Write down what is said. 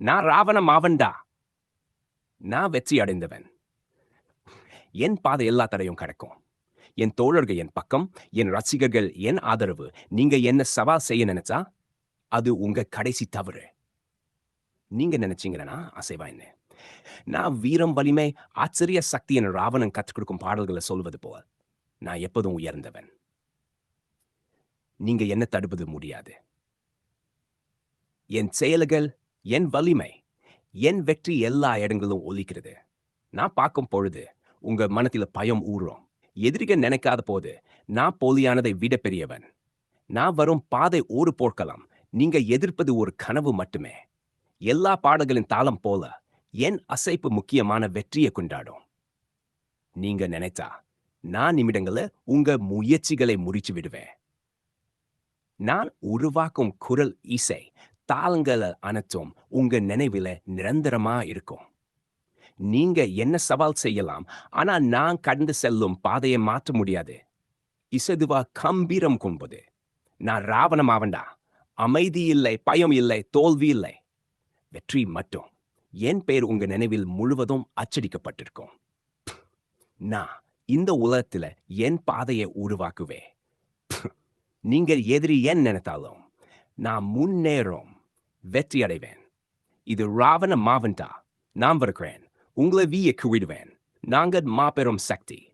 நான் ராவண மாவன்டா நான் வெற்றி அடைந்தவன். என் பாதை எல்லா தடையும் கடக்கும். என் தோழர்கள் என் பக்கம் என் ரசிகர்கள் என் ஆதரவு. நீங்க என்ன சவால் செய்ய நினைச்சா அது உங்க கடைசி தவறு. நீங்க நினைச்சீங்கன்னா அசைவா என்ன? நான் வீரம் வலிமை ஆச்சரிய சக்தி என ராவணன் கற்றுக் கொடுக்கும் பாடல்களை சொல்வது போல் நான் எப்போதும் உயர்ந்தவன். நீங்க என்ன தடுப்பது முடியாது. என் செயல்கள் என் வலிமை என் வெற்றி எல்லா இடங்களிலும் ஒலிக்கிறது. நான் பார்க்கும் பொழுது உங்க மனத்தில பயம் ஊறும். எதிரிக நினைக்காத போது நான் போலியானதை விட பெரியவன். நான் வரும் பாதை ஒரு போர்க்கலாம். நீங்க எதிர்ப்பது ஒரு கனவு மட்டுமே. எல்லா பாடல்களின் தாளம் போல என் அசைப்பு முக்கியமான வெற்றியை கொண்டாடும். நீங்க நினைச்சா நான் நிமிடங்கள உங்க முயற்சிகளை முறிச்சு விடுவேன். நான் உருவாக்கும் குரல் இசை தாளங்கள் அனைத்தும் உங்க நினைவில நிரந்தரமா இருக்கும். நீங்க என்ன சவால் செய்யலாம்? ஆனா நான் கடந்து செல்லும் பாதையை மாற்ற முடியாது. இசதுவா கம்பீரம் கும்புது. நான் ராவணமாவண்டா அமைதி இல்லை பயம் இல்லை தோல்வி இல்லை. வெற்றி மட்டும். என் பெயர் உங்க நினைவில் முழுவதும் அச்சடிக்கப்பட்டிருக்கும். நான் இந்த உலகத்துல என் பாதையை உருவாக்குவே. நீங்கள் எதிரி ஏன் நினைத்தாலும் நான் முன்னேறும். வெற்றி அடைவேன் இது ராவண மாவன்டா. நான் வருகிறேன். உங்களை வீய குவிடுவேன் நாங்கள் மாபெரும் சக்தி.